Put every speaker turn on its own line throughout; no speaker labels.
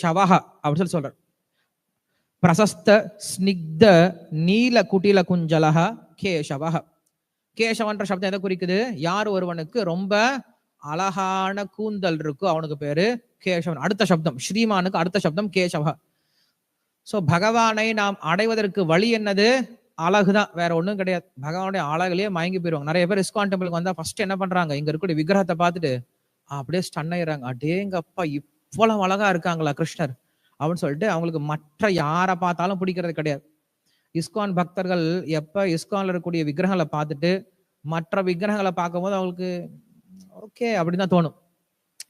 ஷவஹ அப்படின்னு சொல்லி சொல்றார். பிரசஸ்த ஸ்னிக்த நீல குட்டில குஞ்சலக கேசவஹ கேசவன்ற சப்தம் எதை குறிக்குது? யார் ஒருவனுக்கு ரொம்ப அழகான கூந்தல் இருக்கோ அவனுக்கு பேரு கேசவன் அடுத்த சப்தம் ஸ்ரீமானுக்கு அடுத்த சப்தம் கேசவ சோ பகவானை நாம் அடைவதற்கு வழி என்னது? அழகுதான் வேற ஒண்ணும் கிடையாது. பகவானுடைய அழகுலயே மயங்கி போயிருவாங்க. நிறைய பேர் இஸ்கான் டெம்பிளுக்கு வந்தா ஃபர்ஸ்ட் என்ன பண்றாங்க? இங்க இருக்கக்கூடிய விக்கிரகத்தை பார்த்துட்டு அப்படியே ஸ்டன் ஆயிடுறாங்க. அடேங்கப்பா அவ்வளவு அழகா இருக்காங்களா கிருஷ்ணர்? அப்படின்னு சொல்லிட்டு அவங்களுக்கு மற்ற யாரை பார்த்தாலும் பிடிக்கிறது கிடையாது. இஸ்கான் பக்தர்கள் எப்ப இஸ்கான்ல இருக்கக்கூடிய விக்கிரகங்களை பார்த்துட்டு மற்ற விக்கிரகங்களை பார்க்கும்போது அவங்களுக்கு ஓகே அப்படின்னு தான் தோணும்.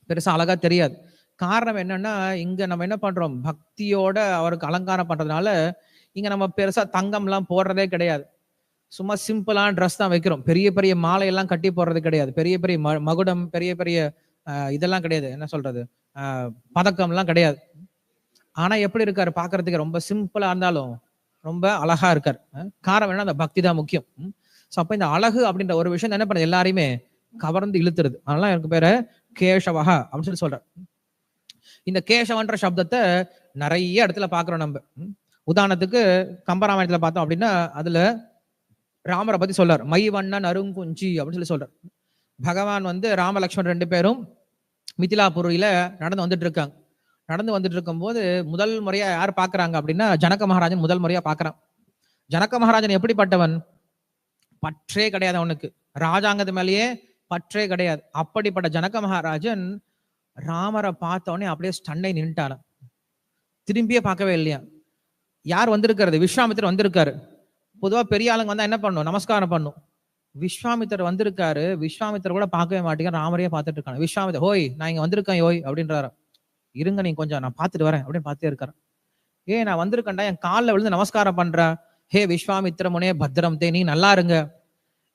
பெருசா அழகா தெரியாது. காரணம் என்னன்னா இங்க நம்ம என்ன பண்றோம்? பக்தியோட அவருக்கு அலங்காரம் பண்றதுனால இங்க நம்ம பெருசா தங்கம்லாம் போடுறதே கிடையாது. சும்மா சிம்பிளான ட்ரெஸ் தான் வைக்கிறோம். பெரிய பெரிய மாலையெல்லாம் கட்டி போடுறது கிடையாது. பெரிய பெரிய ம- மகுடம் பெரிய பெரிய இதெல்லாம் கிடையாது. என்ன சொல்றது? பதக்கம்லாம் கிடையாது. ஆனால் எப்படி இருக்கார் பார்க்கறதுக்கு ரொம்ப சிம்பிளாக இருந்தாலும் ரொம்ப அழகா இருக்கார். காரணம் என்ன அந்த பக்தி தான் முக்கியம். ஸோ அப்போ இந்த அழகு அப்படின்ற ஒரு விஷயம் என்ன பண்ணுது? எல்லாரையுமே கவர்ந்து இழுத்துருது. அதெல்லாம் எனக்கு பேரு கேஷவகா அப்படின்னு சொல்லி சொல்கிறார் இந்த கேஷவன்ற சப்தத்தை நிறைய இடத்துல பாக்குறோம் நம்ம. உதாரணத்துக்கு கம்பராமாயணத்துல பார்த்தோம் அப்படின்னா அதுல ராமரை பத்தி சொல்றார். மை வண்ணன் அருங்குஞ்சி அப்படின்னு சொல்லி சொல்றார். பகவான் வந்து ராமலக்ஷ்மன் ரெண்டு பேரும் மிதிலாபுரியில நடந்து வந்துட்டு இருக்காங்க நடந்து வந்துட்டு இருக்கும்போது முதல் முறையா யார் பாக்குறாங்க அப்படின்னா ஜனக மகாராஜன் முதல் முறையா பாக்குறான். ஜனக மகாராஜன் எப்படிப்பட்டவன்? பற்றே கிடையாது அவனுக்கு. ராஜாங்கத்து மேலேயே பற்றே கிடையாது. அப்படிப்பட்ட ஜனக மகாராஜன் ராமரை பார்த்தவனே அப்படியே ஸ்டன்னை நின்ட்டானான் திரும்பியே பார்க்கவே இல்லையா? யார் வந்திருக்கிறது? விஸ்வாமித்திரர் வந்திருக்காரு. பொதுவாக பெரிய ஆளுங்க வந்தா என்ன பண்ணும்? நமஸ்காரம் பண்ணும். விஸ்வாமித்தர் வந்திருக்காரு. விஸ்வாமித்தர் கூட பார்க்கவே மாட்டேங்க ராமரையே பார்த்துட்டு இருக்காங்க விஸ்வாமித்தர் ஹோய் நான் இங்க வந்திருக்கேன் யோய் அப்படின்றாரு. இருங்க நீங்க கொஞ்சம் நான் பார்த்துட்டு வரேன் அப்படின்னு பார்த்தே இருக்காரு. ஏ நான் வந்திருக்கேன்டா. என் காலில் விழுந்து நமஸ்காரம் பண்ணுறேன் ஹே விஸ்வாமித்திர முனே பத்ரம் தே நீ நல்லா இருங்க.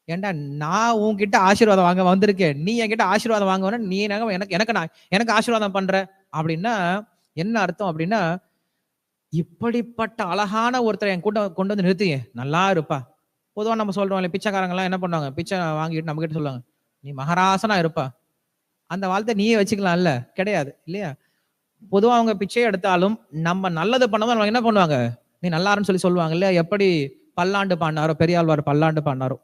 ஏன்டா நான் உன்கிட்ட ஆசீர்வாதம் வாங்க வந்திருக்கேன். நீ என்கிட்ட ஆசீர்வாதம் வாங்க நீ எனக்கு எனக்கு எனக்கு நான் எனக்கு ஆசீர்வாதம் பண்ற. அப்படின்னா என்ன அர்த்தம் அப்படின்னா இப்படிப்பட்ட அழகான ஒருத்தரை என் கூட கொண்டு வந்து நிறுத்தியே. நல்லா இருப்பா. பொதுவாக நம்ம சொல்கிறோம் இல்லை பிச்சைக்காரங்கெல்லாம் என்ன பண்ணுவாங்க? பிச்சை வாங்கிட்டு நம்ம கிட்ட சொல்லுவாங்க நீ மகராசனா இருப்பா. அந்த வாழ்த்தை நீயே வச்சுக்கலாம்ல. கிடையாது இல்லையா? பொதுவாக அவங்க பிச்சை எடுத்தாலும் நம்ம நல்லது பண்ணாம என்ன பண்ணுவாங்க? நீ நல்லாருன்னு சொல்லி சொல்லுவாங்க இல்லையா? எப்படி பல்லாண்டு பாடினாரோ பெரியாழ்வார் பல்லாண்டு பாடினாரோ?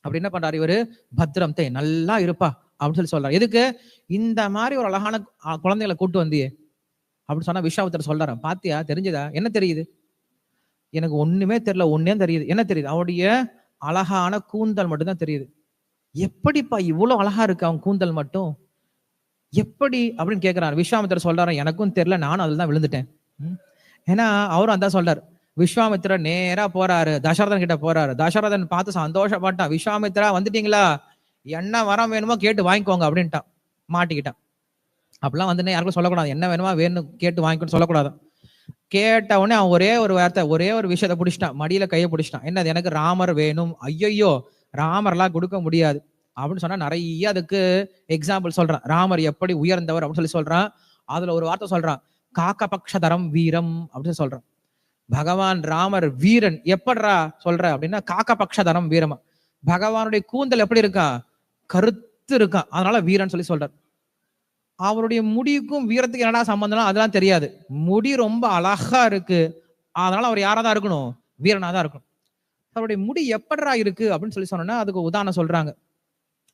அப்படி என்ன பண்றாரு இவரு? பத்ரம் தே நல்லா இருப்பா. அப்படின்னு சொல்லி சொல்றாரு. எதுக்கு? இந்த மாதிரி ஒரு அழகான குழந்தைகளை கூட்டு வந்தியே. அப்படின்னு சொன்னா விஸ்வாமித்திரர் சொல்றாரு பாத்தியா? தெரிஞ்சதா? என்ன தெரியுது? எனக்கு ஒண்ணுமே தெரியல ஒன்னே தெரியுது. என்ன தெரியுது? அவருடைய அழகான கூந்தல் மட்டும்தான் தெரியுது. எப்படிப்பா இவ்வளவு அழகா இருக்கு அவன் கூந்தல் மட்டும்? எப்படி அப்படின்னு கேக்குறாரு விஸ்வாமித்திரர் சொல்றாரு எனக்கும் தெரியல நானும் அதுல தான் விழுந்துட்டேன். ஏன்னா அவரும் அதான் சொல்றாரு. விஸ்வாமித்திரர் நேரா போறாரு. தசரதன் கிட்ட போறாரு. தசரதன் பார்த்து சந்தோஷப்பட்டான். விஸ்வாமித்திரா வந்துட்டீங்களா? என்ன வரம் வேணுமோ கேட்டு வாங்கிக்கோங்க அப்படின்ட்டான். மாட்டிக்கிட்டான். அப்படிலாம் வந்து யாருக்கும் சொல்லக்கூடாது. என்ன வேணுமா வேணும் கேட்டு வாங்கிக்கணும்னு சொல்லக்கூடாது. கேட்ட உடனே அவன் ஒரே ஒரு வார்த்தை ஒரே ஒரு விஷயத்த பிடிச்சிட்டான் மடியில கையை பிடிச்சிட்டான். என்னது எனக்கு ராமர் வேணும்? ஐயையோ ராமர்லாம் கொடுக்க முடியாது. அப்படின்னு சொன்னா நிறைய அதுக்கு எக்ஸாம்பிள் சொல்றான். ராமர் எப்படி உயர்ந்தவர் அப்படின்னு சொல்லி சொல்றான். அதுல ஒரு வார்த்தை சொல்றான். காக்கபக்ஷ தரம் வீரம் அப்படின்னு சொல்றான். பகவான் ராமர் வீரன் எப்படிரா சொல்ற அப்படின்னா காக்கபக்ஷ தரம் வீரமா. பகவானுடைய கூந்தல் எப்படி இருக்கான்? கருத்து இருக்கான். அதனால வீரன் சொல்லி சொல்றான் அவருடைய முடிக்கும் வீரத்துக்கு என்னடா சம்பந்தம் அதெல்லாம் தெரியாது. முடி ரொம்ப அழகா இருக்கு. அதனால அவர் யாரா தான் இருக்கணும்? வீரனா தான் இருக்கணும். அவருடைய முடி எப்படா இருக்கு அப்படின்னு சொல்லி சொன்னோன்னா அதுக்கு உதாரணம் சொல்றாங்க.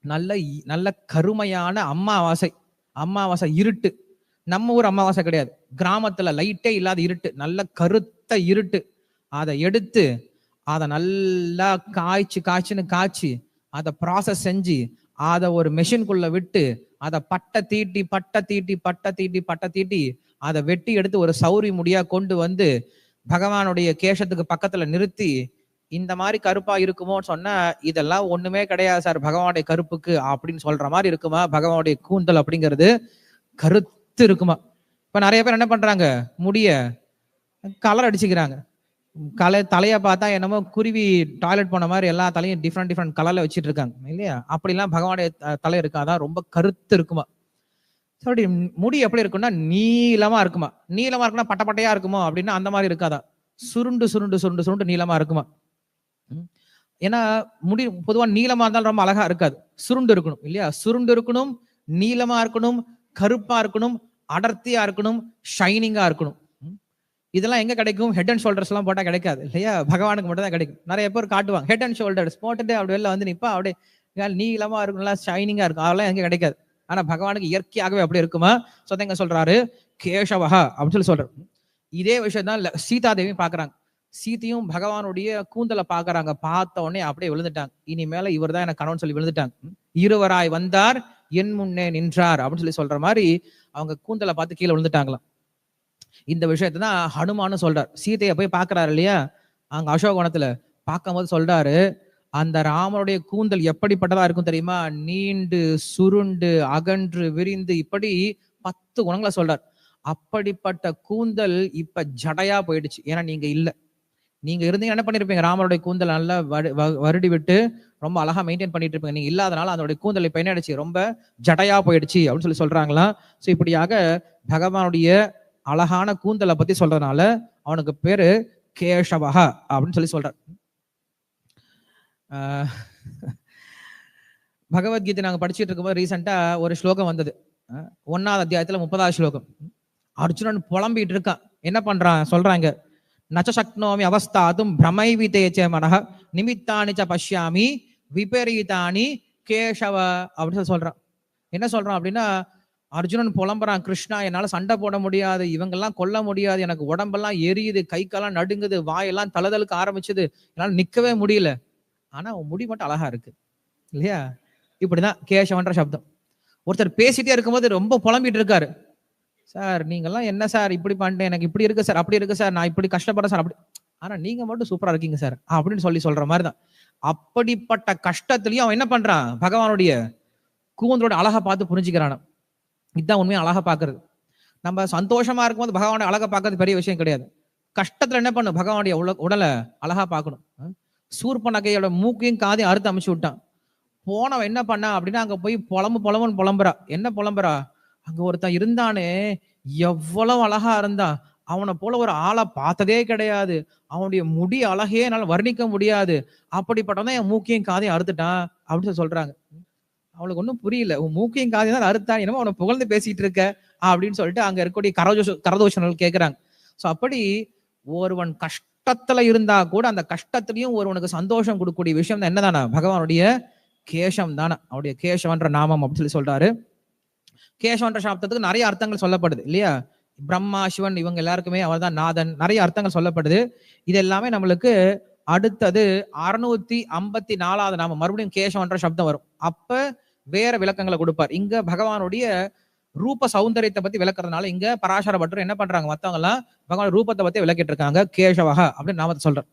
நல்ல இ- நல்ல கருமையான அம்மாவாசை. அம்மாவாசை இருட்டு. நம்ம ஊர் அமாவாசை கிடையாது. கிராமத்துல லைட்டே இல்லாத இருட்டு. நல்ல கருத்த இருட்டு. அதை எடுத்து அதை நல்லா காய்ச்சி காய்ச்சின்னு காய்ச்சி அதை ப்ராசஸ் செஞ்சு அதை ஒரு மெஷின்குள்ள விட்டு அதை பட்டை தீட்டி பட்டை தீட்டி பட்டை தீட்டி பட்டை தீட்டி அதை வெட்டி எடுத்து ஒரு சௌரி முடியா கொண்டு வந்து பகவானுடைய கேசத்துக்கு பக்கத்துல நிறுத்தி இந்த மாதிரி கருப்பா இருக்குமோன்னு சொன்னா இதெல்லாம் ஒண்ணுமே கிடையாது சார் பகவானுடைய கருப்புக்கு அப்படின்னு சொல்ற மாதிரி இருக்குமா? பகவானுடைய கூந்தல் அப்படிங்கிறது கருத்து இருக்குமா? இப்ப நிறைய பேர் என்ன பண்றாங்க முடிய கலர் அடிச்சுக்கிறாங்க. கலை தலையை பார்த்தா என்னமோ குருவி டாய்லெட் போன மாதிரி எல்லா தலையும் டிஃப்ரெண்ட் டிஃப்ரெண்ட் கலர்ல வச்சுட்டு இருக்காங்க. இல்லையா? அப்படிலாம் பகவானுடைய தலை இருக்காதான் ரொம்ப கருத்து இருக்குமா? சரி முடி எப்படி இருக்கும்னா நீளமா இருக்குமா? நீளமா இருக்குன்னா பட்ட பட்டையா இருக்குமோ? அப்படின்னா அந்த மாதிரி இருக்காதா? சுருண்டு சுருண்டு சுருண்டு சுருண்டு நீளமா இருக்குமா? ஏன்னா முடி பொதுவா நீளமா இருந்தாலும் ரொம்ப அழகா இருக்காது. சுருண்டு இருக்கணும் இல்லையா? சுருண்டு இருக்கணும் நீளமா இருக்கணும் கருப்பா இருக்கணும் அடர்த்தியா இருக்கணும் ஷைனிங்கா இருக்கணும். இதெல்லாம் எங்க கிடைக்கும்? ஹெட் அண்ட் ஷோல்டர்ஸ் எல்லாம் போட்டா கிடைக்காது. இல்லையா? பகவானுக்கு மட்டும் தான் கிடைக்கும். நிறைய பேர் காட்டுவாங்க. ஹெட் அண்ட் ஷோல்டர்ஸ் போட்டுட்டு அப்படி வெளில வந்து நிப்பா அப்படியே நீளமா இருக்கும் நல்லா ஷைனிங்கா இருக்கும். அதெல்லாம் எங்க கிடைக்காது. ஆனா பகவானுக்கு இயற்கையாகவே அப்படி இருக்குமா? சோ சொல்றாரு கேஷவஹா அப்படின்னு சொல்லி சொல்றாரு. இதே விஷயம் தான் சீதா தேவியும் பாக்குறாங்க. சீதையும் பகவானுடைய கூந்தலை பாக்குறாங்க. பார்த்த உடனே அப்படியே விழுந்துட்டாங்க. இனிமேல இவர் தான் எனக்கு கணவன் சொல்லி விழுந்துட்டாங்க. இருவராய் வந்தார் என் முன்னே நின்றார் அப்படின்னு சொல்லி சொல்ற மாதிரி அவங்க கூந்தலை பார்த்து கீழே விழுந்துட்டாங்களாம். இந்த விஷயத்தை தான் ஹனுமான்னு சொல்றார். சீதையை போய் பார்க்குறாரு இல்லையா? அங்க அசோகவனத்தில் பார்க்கும்போது சொல்றாரு அந்த ராமனுடைய கூந்தல் எப்படிப்பட்டதா இருக்கும் தெரியுமா? நீண்டு சுருண்டு அகன்று விரிந்து இப்படி பத்து குணங்களை சொல்றார். அப்படிப்பட்ட கூந்தல் இப்ப ஜடையா போயிடுச்சு. ஏன்னா நீங்க இல்ல. நீங்க இருந்தீங்க என்ன பண்ணிருப்பீங்க? ராமனுடைய கூந்தல் நல்லா வ- வருடி விட்டு ரொம்ப அழகா மெயின்டைன் பண்ணிட்டு இருப்பீங்க. நீங்க இல்லாதனால அதனுடைய கூந்தல் இப்ப என்ன ஆயிடுச்சு ரொம்ப ஜடையா போயிடுச்சு அப்படின்னு சொல்லி சொல்றாங்களா சோ இப்படியாக பகவானுடைய அழகான கூந்தலை பத்தி சொல்றதுனால அவனுக்கு பேரு கேஷவஹா அப்படின்னு சொல்லி சொல்றார். பகவத்கீதை நாங்க படிச்சுட்டு இருக்கும்போது ரீசெண்டா ஒரு ஸ்லோகம் வந்தது. ஒன்றாவது ஒன்னாவது அத்தியாயத்துல முப்பதாவது ஸ்லோகம். அர்ஜுனன் புலம்பிட்டு இருக்கான். என்ன பண்றான்? சொல்றாங்க. நச்ச சக்னோமி அவஸ்தாதும் பிரமைவிதேச்ச மனஹ நிமித்தானி ச பஷ்யாமி விபரீதானி கேஷவ அப்படின்னு சொல்லி சொல்றான். என்ன சொல்றான் அப்படின்னா அர்ஜுனன் புலம்புறான் கிருஷ்ணா என்னால சண்டை போட முடியாது. இவங்கெல்லாம் கொல்ல முடியாது. எனக்கு உடம்பெல்லாம் எரியுது கை காலெல்லாம் நடுங்குது வாயெல்லாம் தலதலுக்கு ஆரம்பிச்சது. என்னால நிக்கவே முடியல. ஆனா அவன் முடி மட்டும் அழகா இருக்கு. இல்லையா? இப்படிதான் கேசவன்ற சப்தம். ஒருத்தர் பேசிட்டே இருக்கும்போது ரொம்ப புலம்பிட்டு இருக்காரு. சார் நீங்கெல்லாம் என்ன சார்? இப்படி பண்ணிட்டு எனக்கு இப்படி இருக்கு சார் அப்படி இருக்கு சார். நான் இப்படி கஷ்டப்படுறேன் சார் அப்படி. ஆனா நீங்க மட்டும் சூப்பரா இருக்கீங்க சார் அப்படின்னு சொல்லி சொல்ற மாதிரிதான். அப்படிப்பட்ட கஷ்டத்திலையும் அவன் என்ன பண்றான்? பகவானுடைய கூந்தலோட அழகா பார்த்து புரிஞ்சுக்கிறான் இதுதான் உண்மையை அழகா பாக்குறது. நம்ம சந்தோஷமா இருக்கும்போது பகவானுடைய அழகா பார்க்கறது பெரிய விஷயம் கிடையாது. கஷ்டத்துல என்ன பண்ணும்? பகவானுடைய உல- உடலை அழகா பார்க்கணும். அஹ் சூர்ப நகையோட மூக்கையும் காதையும் அறுத்து அமைச்சு விட்டான். போனவன் என்ன பண்ணா அப்படின்னா அங்க போய் புலம்பு புலம்புன்னு புலம்புறா. என்ன புலம்புறா? அங்க ஒருத்தன் இருந்தானே எவ்வளவு அழகா இருந்தா அவனை போல ஒரு ஆளை பார்த்ததே கிடையாது. அவனுடைய முடி அழகே என்னால வர்ணிக்க முடியாது. அப்படிப்பட்டவன் என் மூக்கையும் காதையும் அறுத்துட்டான் அப்படின்னு சொல்லி சொல்றாங்க. அவளுக்கு ஒன்றும் புரியல. உன் மூக்கையும் காதையும் தான் அறுத்தான் என்னமோ அவனை புகழ்ந்து பேசிட்டு இருக்க அப்படின்னு சொல்லிட்டு அங்க இருக்கக்கூடிய கரதோஷ கரதோஷங்கள் கேட்கிறாங்க ஸோ அப்படி ஒருவன் கஷ்டத்துல இருந்தா கூட அந்த கஷ்டத்திலையும் ஒருவனுக்கு சந்தோஷம் கொடுக்கக்கூடிய விஷயம் தான் என்னதானா? பகவானுடைய கேசம் தானே? அவருடைய கேசவன்ற நாமம் அப்படின்னு சொல்லி சொல்றாரு. கேசவன்ற சாப்தத்துக்கு நிறைய அர்த்தங்கள் சொல்லப்படுது இல்லையா? பிரம்மா சிவன் இவங்க எல்லாருக்குமே அவர் தான் நாதன் நிறைய அர்த்தங்கள் சொல்லப்படுது. இது எல்லாமே நம்மளுக்கு அடுத்தது அறுநூத்தி ஐம்பத்தி நாலாவது நாம மறுபடியும் கேசவன்ற சப்தம் வரும். அப்ப வேற விளக்கங்களை கொடுப்பார். இங்க பகவானுடைய ரூப சௌந்தரியத்தை பத்தி விளக்குறதுனால இங்க பராசர பட்டர் என்ன பண்றாங்க? மத்தவங்க எல்லாம் பகவான் ரூபத்தை பத்தி விளக்கிட்டு இருக்காங்க. கேஷவக அப்படின்னு நாமத்தை சொல்றேன்